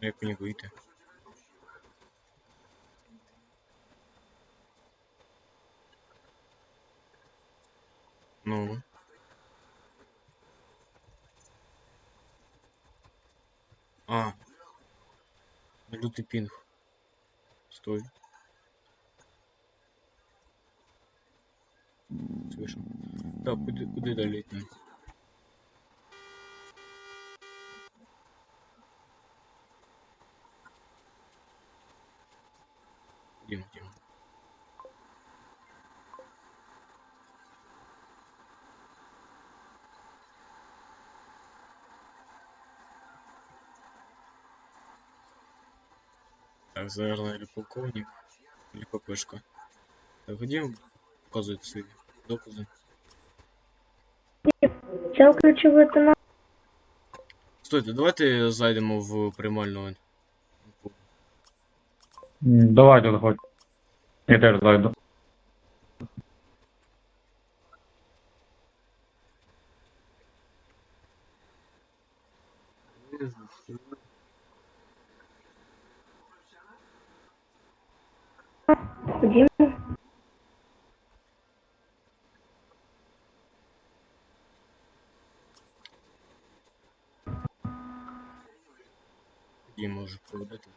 Як мені вийти? Ну. А. Лютый пинг. Стой. Слышим. Так, куди, куди далі Дім, Дім. Так, наверное, или полковник, или ППшка. Так, где показывает свои доказы? Це ключовий тема. Стойте, давайте зайдемо в приймальну. Давайте заходь. Я теж зайду. Ходімо. Где може проводити?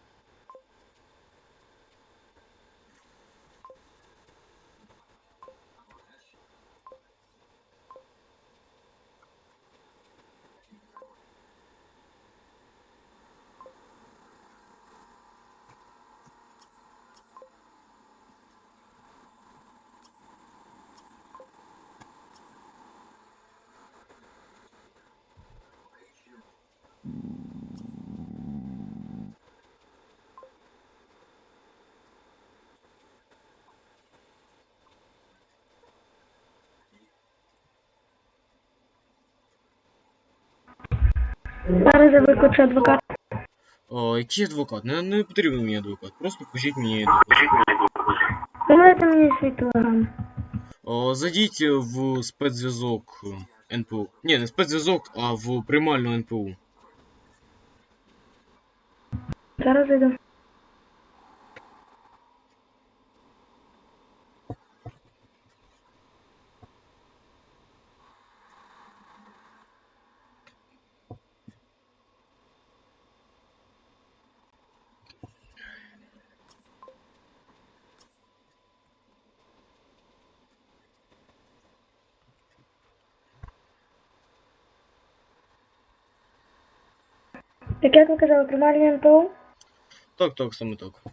Зараз я викличу адвокат. О, який адвокат? Не, не потрібен мені адвокат. Просто покажіть мені докази. Давайте мені свій телеграм. О, зайдіть в спецзв'язок НПУ. Ні, не спецзв'язок, а в приймальну НПУ. Зараз зайду. Так як ви казали, приймальні НПО? Так, так, саме так.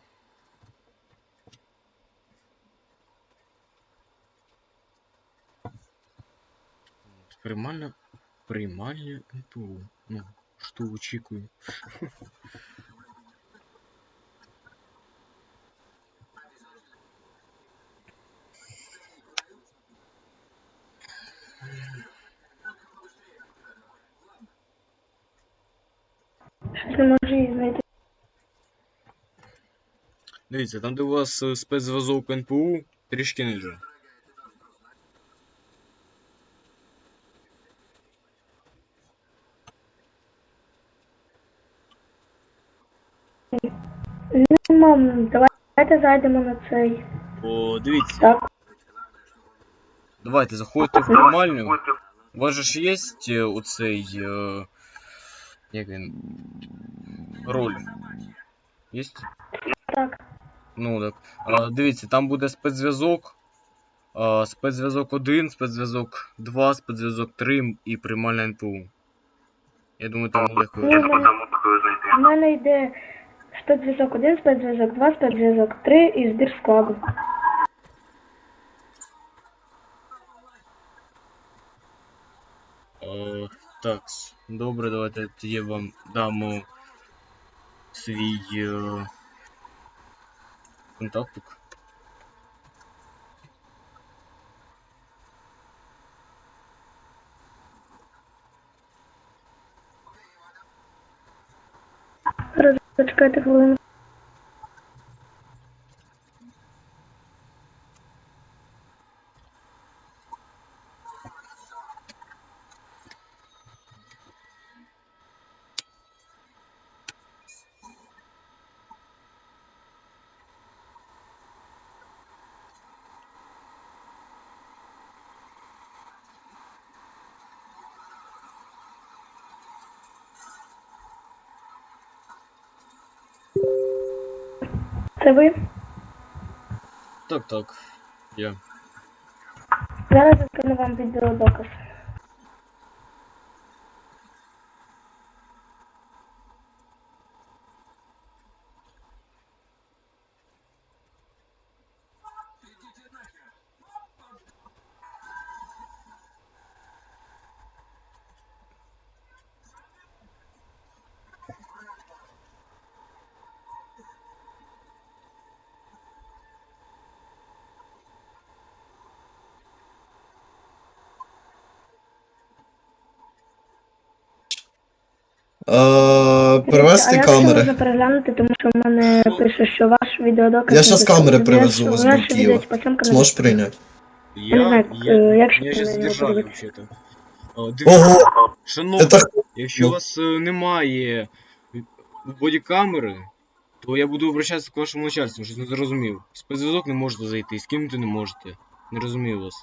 Приймальна. Приймальня НПУ. Ну, що очікую. Щось не можу її знайти. Дивіться, там де у вас е, спецзв'язок НПУ, трішки ниже. Ну, мам, давайте зайдемо на цей. О, дивіться. Так. Давайте заходьте в приймальню. У вас же ж є е, оцей. Е, як він. Роль. Єсть? Так. Ну так. А, дивіться, там буде спецзв'язок. А, спецзв'язок 1, спецзв'язок 2, спецзв'язок 3 і приймальна НПУ. Я думаю, там легко. В мене, йде спецзв'язок 1, спецзв'язок 2, спецзв'язок 3 і збір складу. Е, так, добре, давайте тоді я вам дам е, свій е, контактик. Зараз зачекайте хвилину. Це ви? Так, так. Я. Зараз я скину вам відеодоказ. Привезти а як це можна переглянути, тому що в мене пише, що ваш відеодоказ... Я доступний. камери привезу Бутіва. відеотипоцінка не Зможеш прийняти? Я, я, е, я ще на задержаний, взагалі-то. Дивіться, Ого! шановні, Це якщо у вас е, немає бодікамери, то я буду обращатися к вашому начальству, щось не зрозумів. Спецзв'язок не можете зайти, з ким ти не можете. Не розумію вас.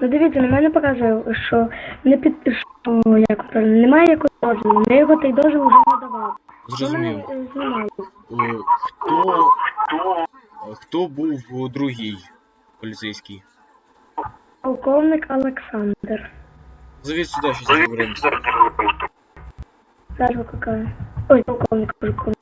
Ну дивіться, на мене показує, що не під... що, як правильно, немає якого дозволу. Я його той дозвіл вже не давав. Ви мене е, знімали. Е, Хто, хто був е, другий поліцейський? Полковник Олександр. Зовіть сюди, щось розберемося. Зараз викликаю. Ой, полковник, полковник.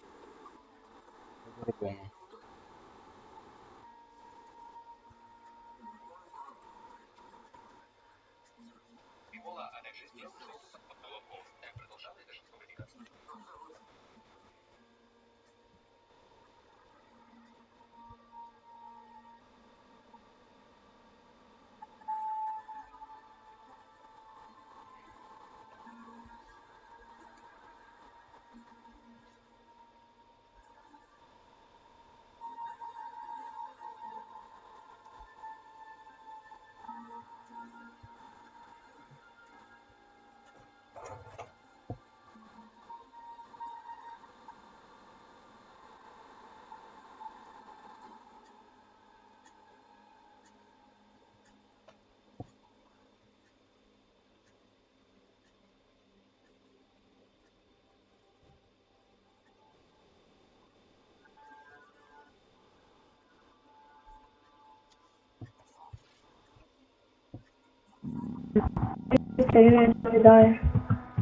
Він не відповідає.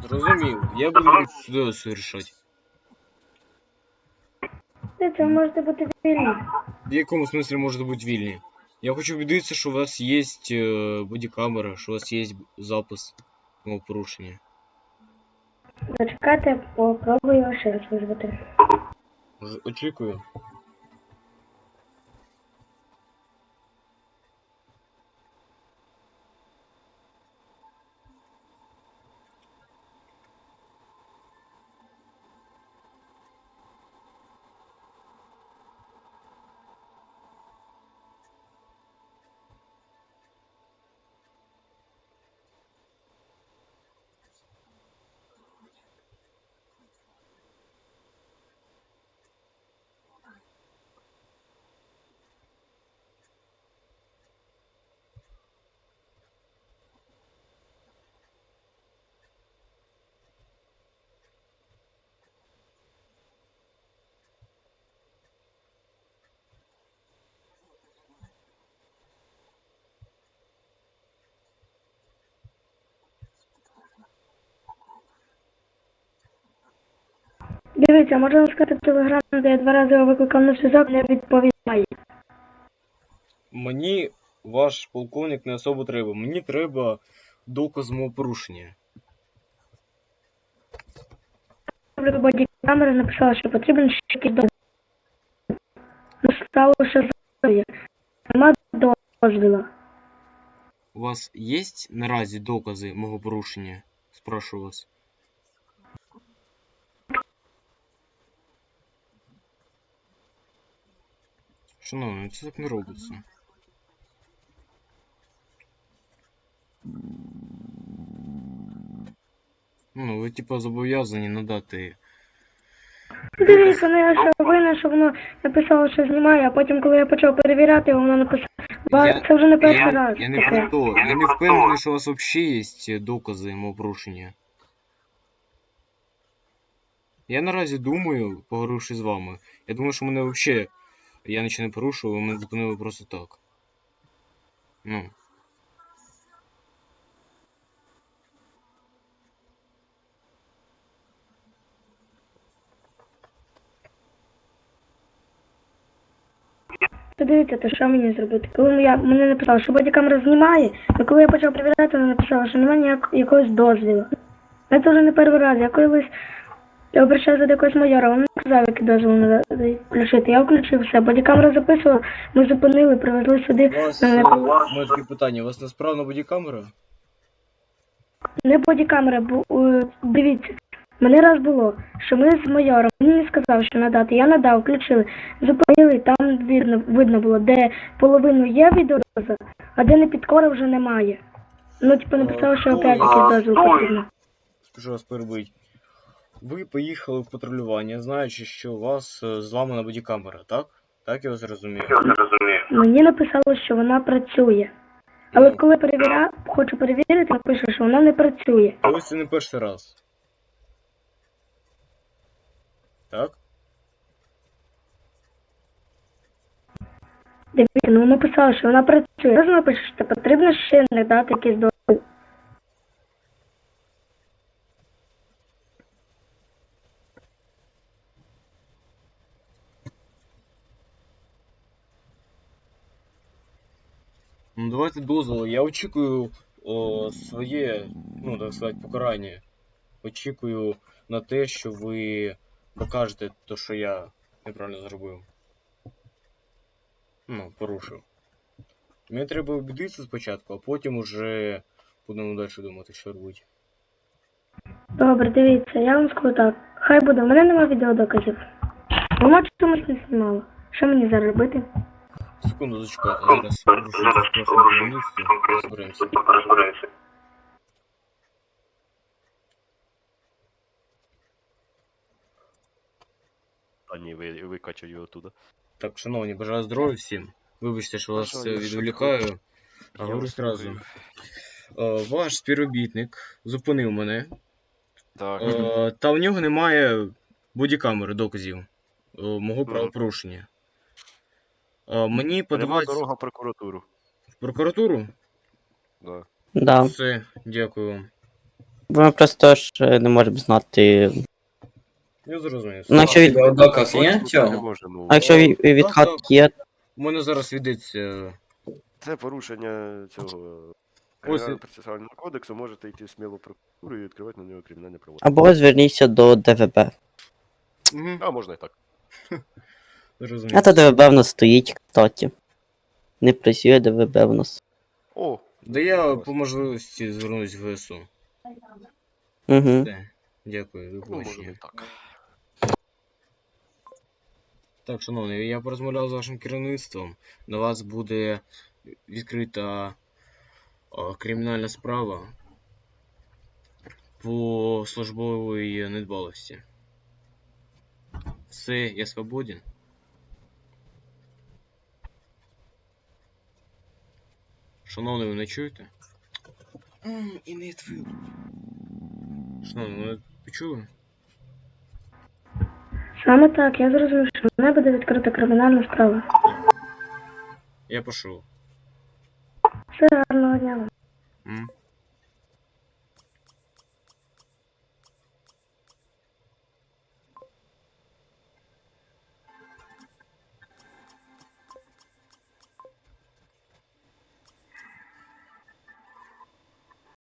Зрозумів. Я буду сюди. Дивіться, ви можете бути вільні. В якому смислі можете бути вільні? Я хочу убедитися, що у вас є е, бодікамера, що у вас є запис мого порушення. Зачекайте, попробую його ще визвати. Очікую. Дивіться, можна сказати телеграм, де я два рази його викликав на зв'язок, не відповідає. Мені ваш полковник не особо треба. Мені треба доказ мого порушення. Добре, бодікамера написала, що потрібен ще якийсь дозвіл. Стало ще здоров'я. Нема дозвіла. У вас є наразі докази мого порушення? Спрошу вас. Шановні, це так не робиться. Ну, ви типа зобов'язані надати. Дивіться, ну я що винна, що воно написало, що знімає, а потім, коли я почав перевіряти, воно написало. Я- Це вже не перший я, раз. Я не про то. Я не впевнений, що у вас взагалі є докази мого порушення. Я наразі думаю, поговоривши з вами, я думаю, що мене взагалі. Я нічого не порушував, мене зупинили просто так. Ну. Подивіться, то що мені зробити? Коли я мене написали, що бодікамера знімає, і коли я почав перевіряти, вона написала, що немає ніяк, якогось дозволу. Це вже не перший раз. Я колись я обращався до якогось майора, він не сказав, який дозвіл надо включити. Я включив все. Бодікамера записувала, ми зупинили, привезли сюди. У вас е, не- у мене таке питання, у вас несправна бодікамера? Не бодікамера, бо е, дивіться. Мене раз було, що ми з майором, він не сказав, що надати. Я надав, включили, зупинили, там видно, видно було, де половину є відеодоза, а де не підкора вже немає. Ну, типу, написали, що опять якийсь дозвіл потрібно. Скажу вас перебить. Ви поїхали в патрулювання, знаючи, що у вас е, зламана бодікамера, так? Так я вас розумію. Мені написало, що вона працює. Але Ну. коли перевіряю, хочу перевірити, напишу, що вона не працює. Ось це не перший раз. Так? Дивіться, ну написали, що вона працює. Зараз напишу, що потрібно ще не дати якийсь дозвіл. Ну давайте дозволу. Я очікую о, своє, ну так сказати, покарання. Очікую на те, що ви покажете те, що я неправильно зробив. Ну, порушив. Мені треба обідитися спочатку, а потім уже будемо далі думати, що робити. Добре, дивіться, я вам скажу так. Хай буде, у мене немає відеодоказів. Вона чомусь не знімала. Що мені зараз робити? Секунду зачекайте, зараз розберемося. А ні, ви, викачу його туди. Так, шановні, бажаю здоров'я всім. Вибачте, що вас е, відволікаю. А Я говорю зразу. Е, Ваш співробітник зупинив мене. Так. Е, Та у нього немає бодікамери доказів мого Мгм. правопорушення. Е, Мені Пряма подавати дорога в прокуратуру. в прокуратуру? Да. Да. Все, дякую вам. Ми просто ж е, не можемо знати. Я зрозумів. Ну, якщо від... Доказ є цього? А якщо від- так, відхат так. є, У мене зараз ведеться. Це порушення цього Ось і- процесуального кодексу, можете йти сміло в прокуратуру і відкривати на нього кримінальне провадження. або зверніться до ДВБ. Мгм, А можна і так. Зрозумів. А то ДВБ в нас стоїть, кстати. Не працює ДВБ в нас. О, Да я по можливості звернусь в ВСУ. Угу. Все, дякую, до ну побачення. так. Так, шановний, я порозмовляв з вашим керівництвом. На вас буде відкрита о, кримінальна справа по службовій недбалості. Все, я свободен. Шановний, ви не чуєте? Mm, і не твій. Шановний, ви почули? Саме так, я зрозумів, що мене буде відкрита кримінальна справа. Я пішов. Все гарного дня вам. Mm.